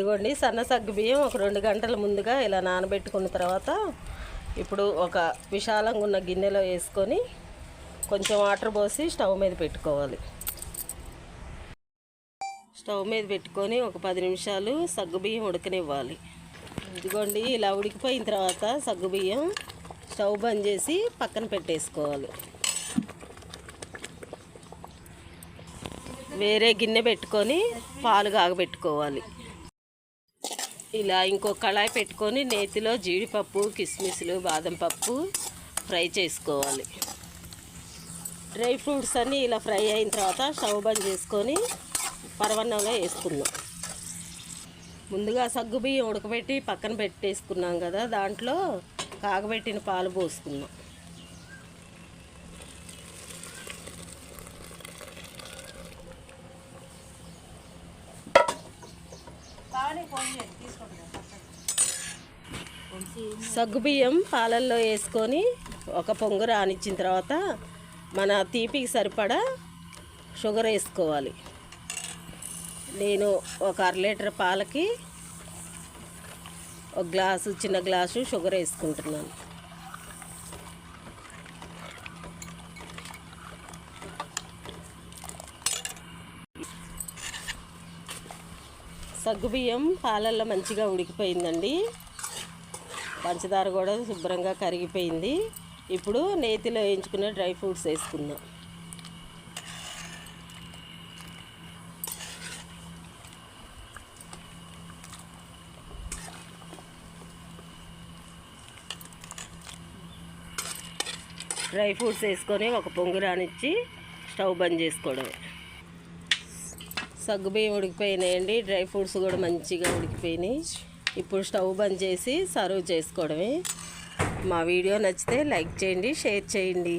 ఇదిగోండి సన్న సగ్గు బియ్యం ఒక రెండు గంటల ముందుగా ఇలా నానబెట్టుకున్న తర్వాత ఇప్పుడు ఒక విశాలంగా ఉన్న గిన్నెలో వేసుకొని కొంచెం వాటర్ పోసి స్టవ్ మీద పెట్టుకోవాలి. స్టవ్ మీద పెట్టుకొని ఒక పది నిమిషాలు సగ్గు బియ్యం ఉడకనివ్వాలి. ఇదిగోండి ఇలా ఉడికిపోయిన తర్వాత సగ్గు బియ్యం స్టవ్ బంద్ చేసి పక్కన పెట్టేసుకోవాలి. వేరే గిన్నె పెట్టుకొని పాలు కాగబెట్టుకోవాలి. ఇలా ఇంకో కళాయి పెట్టుకొని నేతిలో జీడిపప్పు కిస్మిస్లు బాదం పప్పు ఫ్రై చేసుకోవాలి. డ్రై ఫ్రూట్స్ అన్నీ ఇలా ఫ్రై అయిన తర్వాత స్టవ్ బంద్ చేసుకొని పరవన్నంలో వేసుకుందాం. ముందుగా సగ్గు బియ్యం ఉడకబెట్టి పక్కన పెట్టేసుకున్నాం కదా దాంట్లో కాగబెట్టిన పాలు పోసుకుందాం. సగ్గుబియ్యం పాలల్లో వేసుకొని ఒక పొంగు రానిచ్చిన తర్వాత మన తీపికి సరిపడా షుగర్ వేసుకోవాలి. నేను ఒక అర లీటర్ పాలకి ఒక గ్లాసు చిన్న గ్లాసు షుగర్ వేసుకుంటున్నాను. సగ్గుబియ్యం పాలల్లో మంచిగా ఉడికిపోయిందండి. పంచదార కూడా శుభ్రంగా కరిగిపోయింది. ఇప్పుడు నేతిలో వేయించుకున్న డ్రై ఫ్రూట్స్ వేసుకుందాం. డ్రై ఫ్రూట్స్ వేసుకొని ఒక పొంగు రానిచ్చి స్టవ్ బంద్ చేసుకోవడం సగ్గుబియ్యం ఉడికిపోయినాయండి. డ్రై ఫ్రూట్స్ కూడా మంచిగా ఉడికిపోయినాయి. ఇప్పుడు స్టవ్ బంద్ చేసి సర్వ్ చేసుకోవడమే. మా వీడియో నచ్చితే లైక్ చేయండి షేర్ చేయండి.